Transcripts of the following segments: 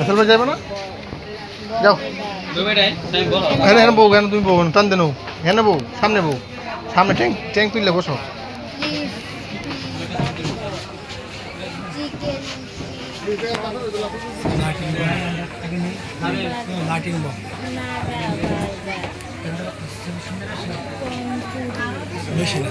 আসল যাবে না? যাও। হ্যাঁ হ্যাঁ বউ কেন তুমি বউ টান দেন হ্যাঁ বউ সামনে বউ। সামনে ট্যাঙ্ক ট্যাঙ্ক তুললে বসো। বেশি না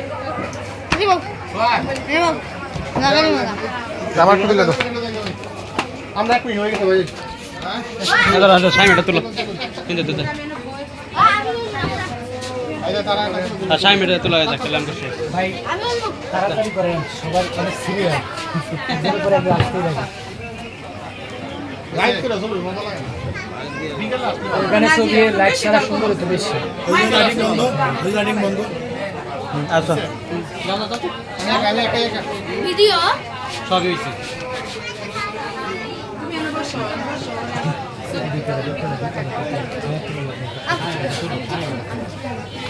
একটু তুলে দাও আমরা এক মিনিট হয়ে গেছে ভাই। লাইট লাইট ছাড়া সুন্দর হতো বেশি। বন্ধ। আচ্ছা একা একা একা ভিডিও? সবই হয়েছে।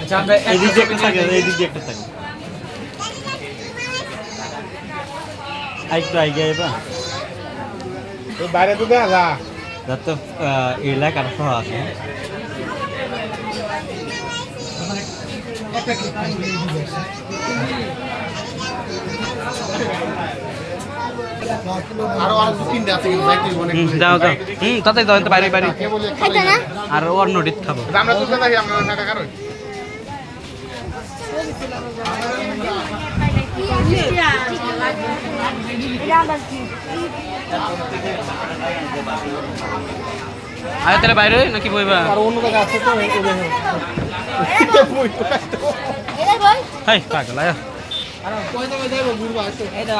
আচ্ছা আমরা এই দিক দিয়ে একটা থাকে এই দিক দিয়ে একটা থাকে। আরেকটু আগে এবা বাইরে তো দেখা যা। যাতে এই আছে যাও যাও। হুম তাতে যাও বাইরে আর ওর নদীত খাব। আমরা আমরা টাকা তাহলে বাইরে নাকি বইবা? আর অন্য আছে তো হাই পাগল আয়া।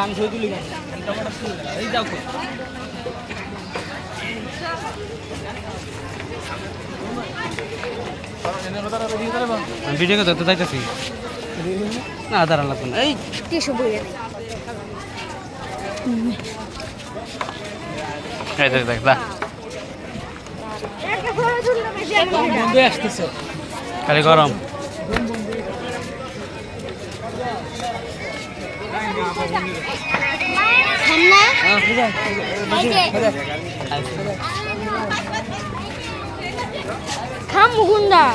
আমি ছবি তুলি এই যাও আমি ভিডিও করতে যাইতেছি। না দাঁড়ান লাগবে না। এই বইয়ে নেই দেখ দেখ দা। একটা ফটো তুললে বেশি একটা বন্ধু আসতেছে। খালি গরম। খাম মুকুন্দা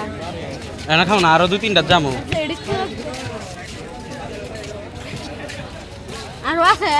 এনা খাও না আরও দুই তিনটা জামো। আরও আছে?